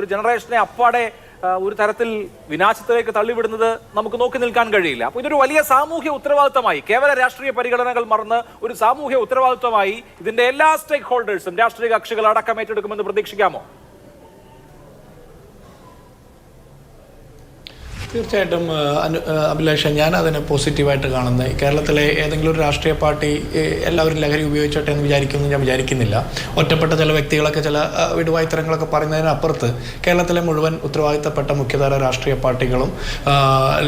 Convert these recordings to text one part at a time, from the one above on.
ഒരു ജനറേഷനെ അപ്പാടെ ഒരു തരത്തിൽ വിനാശത്തിലേക്ക് തള്ളിവിടുന്നത് നമുക്ക് നോക്കി നിൽക്കാൻ കഴിയില്ല. അപ്പോൾ ഇതൊരു വലിയ സാമൂഹ്യ ഉത്തരവാദിത്തമായി. കേവല രാഷ്ട്രീയ പരിഗണനകൾ മറന്ന് ഒരു സാമൂഹ്യ ഉത്തരവാദിത്തമായി ഇതിന്റെ എല്ലാ സ്റ്റേക്ക് ഹോൾഡേഴ്സും രാഷ്ട്രീയ കക്ഷികൾ അടക്കം ഏറ്റെടുക്കുമെന്ന് പ്രതീക്ഷിക്കാമോ? തീർച്ചയായിട്ടും അഭിലാഷ ഞാൻ അതിനെ പോസിറ്റീവായിട്ട് കാണുന്നത് കേരളത്തിലെ ഏതെങ്കിലും ഒരു രാഷ്ട്രീയ പാർട്ടി എല്ലാവരും ലഹരി ഉപയോഗിച്ചോട്ടെ എന്ന് വിചാരിക്കുമെന്ന് ഞാൻ വിചാരിക്കുന്നില്ല. ഒറ്റപ്പെട്ട ചില വ്യക്തികളൊക്കെ ചില വിടുവായുത്തരങ്ങളൊക്കെ പറയുന്നതിനപ്പുറത്ത് കേരളത്തിലെ മുഴുവൻ ഉത്തരവാദിത്തപ്പെട്ട മുഖ്യധാര രാഷ്ട്രീയ പാർട്ടികളും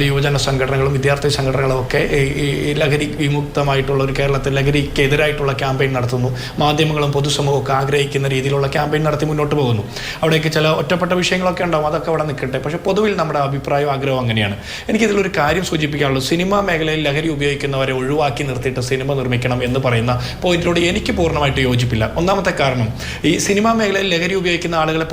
യുവജന സംഘടനകളും വിദ്യാർത്ഥി സംഘടനകളും ഒക്കെ ഈ ലഹരി വിമുക്തമായിട്ടുള്ള ഒരു കേരളത്തിൽ ലഹരിക്കെതിരായിട്ടുള്ള ക്യാമ്പയിൻ നടത്തുന്നു. മാധ്യമങ്ങളും പൊതുസമൂഹവും ഒക്കെ ആഗ്രഹിക്കുന്ന രീതിയിലുള്ള ക്യാമ്പയിൻ നടത്തി മുന്നോട്ട് പോകുന്നു. അവിടേക്ക് ചില ഒറ്റപ്പെട്ട വിഷയങ്ങളൊക്കെ ഉണ്ടാവും. അതൊക്കെ അവിടെ നിൽക്കട്ടെ. പക്ഷേ പൊതുവിൽ നമ്മുടെ അഭിപ്രായം ആഗ്രഹം അങ്ങനെയാണ്. എനിക്കിതിലൊരു കാര്യം സൂചിപ്പിക്കാനുള്ളൂ സിനിമാ മേഖലയിൽ ലഹരി ഉപയോഗിക്കുന്നവരെ ഒഴിവാക്കി നിർത്തിയിട്ട് സിനിമ നിർമ്മിക്കണം എന്ന് പറയുന്ന പോയിന്റിനോട് എനിക്ക് പൂർണമായിട്ട് യോജിപ്പില്ല. ഒന്നാമത്തെ കാരണം ഈ സിനിമാ മേഖലയിൽ ലഹരി ഉപയോഗിക്കുന്ന ആളുകളെ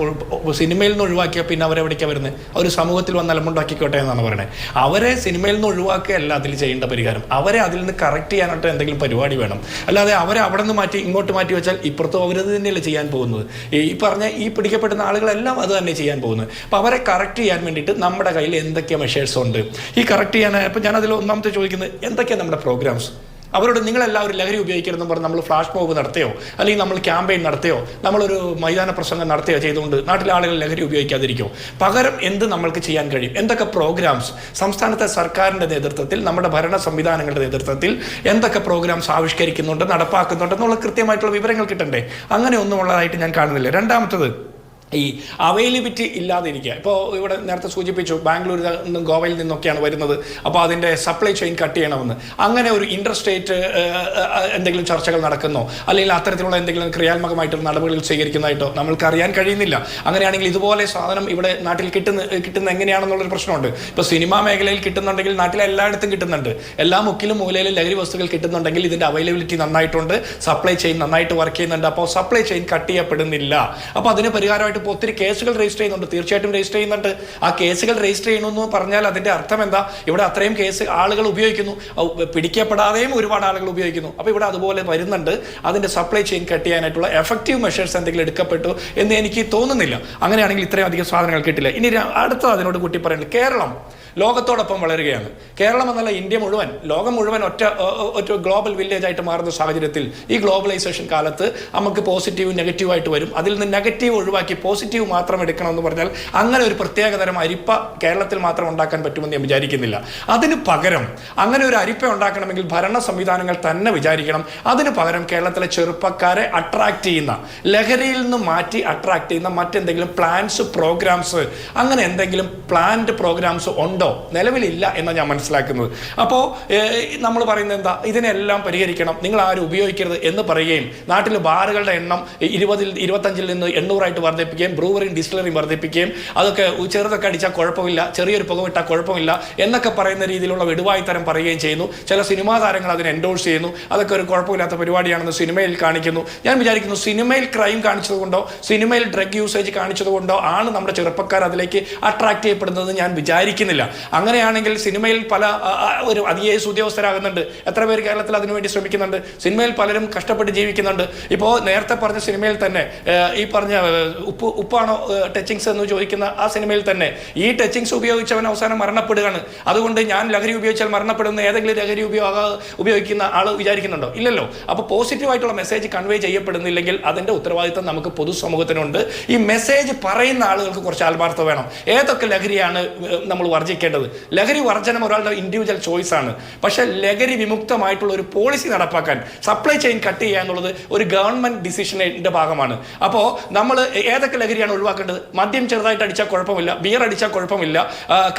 സിനിമയിൽ നിന്ന് ഒഴിവാക്കിയാൽ പിന്നെ അവരെവിടേക്കാണ് വരുന്നത് അവർ സമൂഹത്തിൽ വന്ന് അലമ്പുണ്ടാക്കിക്കോട്ടെ എന്നാണ് പറയുന്നത് അവരെ സിനിമയിൽ നിന്ന് ഒഴിവാക്കുകയല്ല അതിൽ ചെയ്യേണ്ട പരിഹാരം. അവരെ അതിൽ നിന്ന് കറക്റ്റ് ചെയ്യാനായിട്ട് എന്തെങ്കിലും പരിപാടി വേണം. അല്ലാതെ അവരെ അവിടെ നിന്ന് മാറ്റി ഇങ്ങോട്ട് മാറ്റി വെച്ചാൽ ഇപ്പുറത്തും അവരത് തന്നെയല്ലേ ചെയ്യാൻ പോകുന്നത്? ഈ പറഞ്ഞ ഈ പിടിക്കപ്പെടുന്ന ആളുകളെല്ലാം അത് തന്നെ ചെയ്യാൻ പോകുന്നത്. അപ്പോൾ അവരെ കറക്റ്റ് ചെയ്യാൻ വേണ്ടിയിട്ട് നമ്മുടെ കയ്യിൽ എന്തൊക്കെ മെഷേഴ്സ് ഉണ്ട്? ഈ കറക്റ്റ് ചെയ്യാൻ ഞാൻ അതിൽ ഒന്നാമത്തെ ചോദിക്കുന്നത് എന്തൊക്കെയാണ് നമ്മുടെ പ്രോഗ്രാംസ് അവരോട് നിങ്ങളെല്ലാവരും ലഹരി ഉപയോഗിക്കരുതെന്ന് പറഞ്ഞ് നമ്മൾ ഫ്ലാഷ് മോബ് നടത്തിയോ അല്ലെങ്കിൽ നമ്മൾ ക്യാമ്പയിൻ നടത്തിയോ നമ്മളൊരു മൈതാന പ്രസംഗം നടത്തിയോ ചെയ്തുകൊണ്ട് നാട്ടിലെ ആളുകൾ ലഹരി ഉപയോഗിക്കാതിരിക്കോ? പകരം എന്ത് നമ്മൾക്ക് ചെയ്യാൻ കഴിയും? എന്തൊക്കെ പ്രോഗ്രാംസ് സംസ്ഥാനത്തെ സർക്കാരിന്റെ നേതൃത്വത്തിൽ നമ്മുടെ ഭരണ സംവിധാനങ്ങളുടെ നേതൃത്വത്തിൽ എന്തൊക്കെ പ്രോഗ്രാംസ് ആവിഷ്കരിക്കുന്നുണ്ട് നടപ്പാക്കുന്നുണ്ട് എന്നുള്ള കൃത്യമായിട്ടുള്ള വിവരങ്ങൾ കിട്ടണ്ടേ? അങ്ങനെ ഒന്നും ഉള്ളതായിട്ട് ഞാൻ കാണുന്നില്ല. രണ്ടാമത്തത് ഈ അവൈലബിലിറ്റി ഇല്ലാതെ ഇരിക്കുക ഇപ്പോൾ ഇവിടെ നേരത്തെ സൂചിപ്പിച്ചു ബാംഗ്ലൂരിൽ നിന്നും ഗോവയിൽ നിന്നൊക്കെയാണ് വരുന്നത്. അപ്പോൾ അതിന്റെ സപ്ലൈ ചെയിൻ കട്ട് ചെയ്യണമെന്ന്. അങ്ങനെ ഒരു ഇൻട്രസ്റ്റേറ്റ് എന്തെങ്കിലും ചർച്ചകൾ നടക്കുന്നോ? അല്ലെങ്കിൽ അത്തരത്തിലുള്ള എന്തെങ്കിലും ക്രിയാത്മകമായിട്ടുള്ള നടപടികൾ സ്വീകരിക്കുന്നതായിട്ടോ നമ്മൾക്ക് അറിയാൻ കഴിയുന്നില്ല. അങ്ങനെയാണെങ്കിൽ ഇതുപോലെ സാധനം ഇവിടെ നാട്ടിൽ കിട്ടുന്ന കിട്ടുന്ന എങ്ങനെയാണെന്നുള്ളൊരു പ്രശ്നമുണ്ട്. ഇപ്പോൾ സിനിമാ മേഖലയിൽ കിട്ടുന്നുണ്ടെങ്കിൽ നാട്ടിൽ എല്ലായിടത്തും കിട്ടുന്നുണ്ട്. എല്ലാ മുക്കിലും മൂലയിലും ലഹരി വസ്തുക്കൾ കിട്ടുന്നുണ്ടെങ്കിൽ ഇതിന്റെ അവൈലബിലിറ്റി നന്നായിട്ടുണ്ട്. സപ്ലൈ ചെയിൻ നന്നായിട്ട് വർക്ക് ചെയ്യുന്നുണ്ട്. അപ്പോൾ സപ്ലൈ ചെയിൻ കട്ട് ചെയ്യപ്പെടുന്നില്ല. അപ്പോൾ അതിന് പരിഹാരമായിട്ട് ഇപ്പോൾ ഒത്തിരി കേസുകൾ രജിസ്റ്റർ ചെയ്യുന്നുണ്ട്. തീർച്ചയായിട്ടും രജിസ്റ്റർ ചെയ്യുന്നുണ്ട്. ആ കേസുകൾ രജിസ്റ്റർ ചെയ്യണമെന്ന് പറഞ്ഞാൽ അതിന്റെ അർത്ഥം എന്താ? ഇവിടെ അത്രയും കേസ് ആളുകൾ ഉപയോഗിക്കുന്നു. പിടിക്കപ്പെടാതെയും ഒരുപാട് ആളുകൾ ഉപയോഗിക്കുന്നു. അപ്പോൾ ഇവിടെ അതുപോലെ വരുന്നുണ്ട്. അതിന്റെ സപ്ലൈ ചെയിൻ കട്ട് ചെയ്യാനായിട്ടുള്ള എഫക്റ്റീവ് മെഷേഴ്സ് എന്തെങ്കിലും എടുക്കപ്പെട്ടു എന്ന് എനിക്ക് തോന്നുന്നില്ല. അങ്ങനെയാണെങ്കിൽ ഇത്രയും അധികം സാധനങ്ങൾ കിട്ടില്ല. ഇനി അടുത്ത അതിനോട് കൂട്ടി പറയുന്നത് കേരളം. ലോകത്തോടൊപ്പം വളരുകയാണ്. കേരളം എന്നല്ല ഇന്ത്യ മുഴുവൻ ലോകം മുഴുവൻ ഒറ്റ ഒറ്റ ഗ്ലോബൽ വില്ലേജ് ആയിട്ട് മാറുന്ന സാഹചര്യത്തിൽ ഈ ഗ്ലോബലൈസേഷൻ കാലത്ത് നമുക്ക് പോസിറ്റീവും നെഗറ്റീവ് ആയിട്ട് വരും. അതിൽ നിന്ന് നെഗറ്റീവ് ഒഴിവാക്കി പോസിറ്റീവ് മാത്രം എടുക്കണമെന്ന് പറഞ്ഞാൽ അങ്ങനെ ഒരു പ്രത്യേകതരം അരിപ്പ കേരളത്തിൽ മാത്രം ഉണ്ടാക്കാൻ പറ്റുമെന്ന് ഞാൻ വിചാരിക്കുന്നില്ല. അതിന് പകരം അങ്ങനെ ഒരു അരിപ്പ ഉണ്ടാക്കണമെങ്കിൽ ഭരണ സംവിധാനങ്ങൾ തന്നെ വിചാരിക്കണം. അതിന് പകരം കേരളത്തിലെ ചെറുപ്പക്കാരെ അട്രാക്ട് ചെയ്യുന്ന ലഹരിയിൽ നിന്ന് മാറ്റി അട്രാക്ട് ചെയ്യുന്ന മറ്റെന്തെങ്കിലും പ്ലാൻസ് പ്രോഗ്രാംസ് അങ്ങനെ എന്തെങ്കിലും പ്ലാൻഡ് പ്രോഗ്രാംസ് ഉണ്ടോ നിലവിലില്ല എന്നാണ് ഞാൻ മനസ്സിലാക്കുന്നത്. അപ്പോൾ നമ്മൾ പറയുന്നത് എന്താ? ഇതിനെല്ലാം പരിഹരിക്കണം. നിങ്ങൾ ആരും ഉപയോഗിക്കരുത് എന്ന് പറയുകയും നാട്ടിൽ ബാറുകളുടെ എണ്ണം ഇരുപതിൽ ഇരുപത്തഞ്ചിൽ നിന്ന് എണ്ണൂറായിട്ട് വർദ്ധിപ്പിക്കുകയും ബ്രൂവറിയും ഡിസ്റ്റിലറിയും വർദ്ധിപ്പിക്കുകയും അതൊക്കെ ചെറുതൊക്കെ അടിച്ചാൽ കുഴപ്പമില്ല ചെറിയൊരു പുക വിട്ടാൽ കുഴപ്പമില്ല എന്നൊക്കെ പറയുന്ന രീതിയിലുള്ള വിടുവായിത്തരം പറയുകയും ചെയ്യുന്നു. ചില സിനിമാ താരങ്ങൾ അതിനെ എൻഡോഴ്സ് ചെയ്യുന്നു. അതൊക്കെ ഒരു കുഴപ്പമില്ലാത്ത പരിപാടിയാണെന്ന് സിനിമയിൽ കാണിക്കുന്നു. ഞാൻ വിചാരിക്കുന്നു സിനിമയിൽ ക്രൈം കാണിച്ചതുകൊണ്ടോ സിനിമയിൽ ഡ്രഗ് യൂസേജ് കാണിച്ചതുകൊണ്ടോ ആണ് നമ്മുടെ ചെറുപ്പക്കാർ അതിലേക്ക് അട്രാക്ട് ചെയ്യപ്പെടുന്നത് ഞാൻ വിചാരിക്കുന്നില്ല. അങ്ങനെയാണെങ്കിൽ സിനിമയിൽ പല ഒരു ഐ എസ് ഉദ്യോഗസ്ഥരാകുന്നുണ്ട് എത്ര പേര് കേരളത്തിൽ അതിനുവേണ്ടി ശ്രമിക്കുന്നുണ്ട്? സിനിമയിൽ പലരും കഷ്ടപ്പെട്ട് ജീവിക്കുന്നുണ്ട്. ഇപ്പോൾ നേരത്തെ പറഞ്ഞ സിനിമയിൽ തന്നെ ഈ പറഞ്ഞ ഉപ്പ് ഉപ്പാണോ ടച്ചിങ്സ് എന്ന് ചോദിക്കുന്ന ആ സിനിമയിൽ തന്നെ ഈ ടച്ചിങ്സ് ഉപയോഗിച്ചവൻ അവസാനം മരണപ്പെടുകയാണ്. അതുകൊണ്ട് ഞാൻ ലഹരി ഉപയോഗിച്ചാൽ മരണപ്പെടുന്ന ഏതെങ്കിലും ലഹരി ഉപയോഗ ഉപയോഗിക്കുന്ന ആൾ വിചാരിക്കുന്നുണ്ടോ? ഇല്ലല്ലോ. അപ്പോൾ പോസിറ്റീവായിട്ടുള്ള മെസ്സേജ് കൺവേ ചെയ്യപ്പെടുന്നില്ലെങ്കിൽ അതിന്റെ ഉത്തരവാദിത്തം നമുക്ക് പൊതുസമൂഹത്തിനുണ്ട്. ഈ മെസ്സേജ് പറയുന്ന ആളുകൾക്ക് കുറച്ച് ആത്മാർത്ഥം വേണം. ഏതൊക്കെ ലഹരിയാണ് നമ്മൾ നമ്മൾ വർജിക്കേണ്ടത് ലഹരി വർജനം ഒരാളുടെ ഇൻഡിവിജ്വൽ ചോയ്സ് ആണ്. പക്ഷെ ലഹരി വിമുക്തമായിട്ടുള്ള ഒരു പോളിസി നടപ്പാക്കാൻ സപ്ലൈ ചെയിൻ കട്ട് ചെയ്യുക എന്നുള്ളത് ഒരു ഗവൺമെന്റ് ഡിസിഷനിന്റെ ഭാഗമാണ്. അപ്പോൾ നമ്മൾ ഏതൊക്കെ ലഹരിയാണ് ഒഴിവാക്കേണ്ടത്? മദ്യം ചെറുതായിട്ട് അടിച്ചാൽ കുഴപ്പമില്ല ബിയർ അടിച്ചാൽ കുഴപ്പമില്ല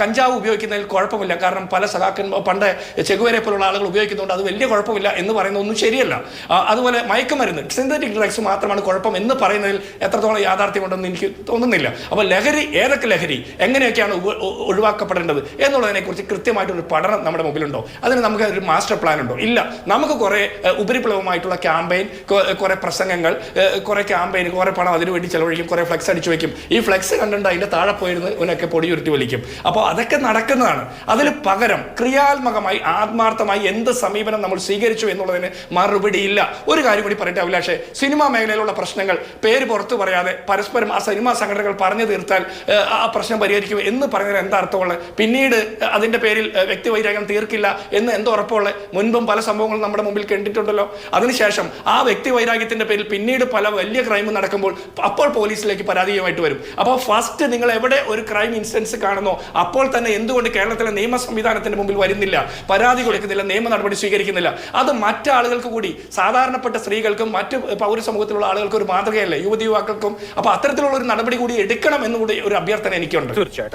കഞ്ചാവ് ഉപയോഗിക്കുന്നതിൽ കുഴപ്പമില്ല. കാരണം പല സഖാക്കന്മാർ പണ്ട് ചെകുവരെ പോലുള്ള ആളുകൾ ഉപയോഗിക്കുന്നതുകൊണ്ട് അത് വലിയ കുഴപ്പമില്ല എന്ന് പറയുന്ന ഒന്നും ശരിയല്ല. അതുപോലെ മയക്കുമരുന്ന് സിന്തറ്റിക് ഡ്രഗ്സ് മാത്രമാണ് കുഴപ്പം എന്ന് പറയുന്നതിൽ എത്രത്തോളം യാഥാർത്ഥ്യമുണ്ടെന്ന് എനിക്ക് തോന്നുന്നില്ല. അപ്പോൾ ലഹരി ഏതൊക്കെ ലഹരി എങ്ങനെയൊക്കെയാണ് ഒഴിവാക്കപ്പെടേണ്ടത്? എന്നുള്ളതിനെ കുറിച്ച് കൃത്യമായിട്ടൊരു പഠനം നമ്മുടെ മുമ്പിലുണ്ടോ? അതിന് നമുക്ക് ഒരു മാസ്റ്റർ പ്ലാൻ ഉണ്ടോ? ഇല്ല. നമുക്ക് കുറേ ഉപരിപ്ലവമായിട്ടുള്ള ക്യാമ്പയിൻ കുറെ പ്രസംഗങ്ങൾ കുറേ ക്യാമ്പയിൻ കുറെ പണം അതിനുവേണ്ടി ചെലവഴിക്കും കുറെ ഫ്ലെക്സ് അടിച്ചു വയ്ക്കും ഈ ഫ്ലെക്സ് കണ്ടിട്ട് അതിന്റെ താഴെ പോയിരുന്ന് ഇവനൊക്കെ പൊടി ഉരുട്ടി വലിക്കും. അപ്പോൾ അതൊക്കെ നടക്കുന്നതാണ്. അതിന് പകരം ക്രിയാത്മകമായി ആത്മാർത്ഥമായി എന്ത് സമീപനം നമ്മൾ സ്വീകരിച്ചു എന്നുള്ളതിന് മറുപടിയില്ല ഒരു കാര്യം കൂടി പറയട്ടെ അഭിലാഷെ. സിനിമാ മേഖലയിലുള്ള പ്രശ്നങ്ങൾ പേര് പുറത്തു പറയാതെ പരസ്പരം ആ സിനിമാ സംഘടനകൾ പറഞ്ഞു തീർത്താൽ ആ പ്രശ്നം പരിഹരിക്കും എന്ന് പറയുന്നതിന് എന്താ അർത്ഥമുള്ളത്? പിന്നീട് അതിന്റെ പേരിൽ വ്യക്തിവൈരാഗ്യം തീർക്കില്ല എന്ന് എന്തോ ഉറപ്പുള്ള മുൻപും പല സംഭവങ്ങളും നമ്മുടെ മുമ്പിൽ കണ്ടിട്ടുണ്ടല്ലോ. അതിനുശേഷം ആ വ്യക്തി വൈരാഗ്യത്തിന്റെ പേരിൽ പിന്നീട് പല വലിയ ക്രൈം നടക്കുമ്പോൾ അപ്പോൾ പോലീസിലേക്ക് പരാതിയുമായിട്ട് വരും. അപ്പോൾ ഫസ്റ്റ് നിങ്ങൾ എവിടെ ഒരു ക്രൈം ഇൻസിഡൻസ് കാണുന്നോ അപ്പോൾ തന്നെ എന്തുകൊണ്ട് കേരളത്തിലെ നിയമ സംവിധാനത്തിന്റെ മുമ്പിൽ വരുന്നില്ല പരാതി കൊടുക്കുന്നില്ല നിയമ നടപടി സ്വീകരിക്കുന്നില്ല. അത് മറ്റാളുകൾക്ക് കൂടി സാധാരണപ്പെട്ട സ്ത്രീകൾക്കും മറ്റ് പൗരസമൂഹത്തിലുള്ള ആളുകൾക്കും ഒരു മാതൃകയല്ലേ യുവതി യുവാക്കൾക്കും. അപ്പോൾ അത്തരത്തിലുള്ള ഒരു നടപടി കൂടി എടുക്കണം എന്നുകൂടി ഒരു അഭ്യർത്ഥന എനിക്കുണ്ട്. തീർച്ചയായിട്ടും.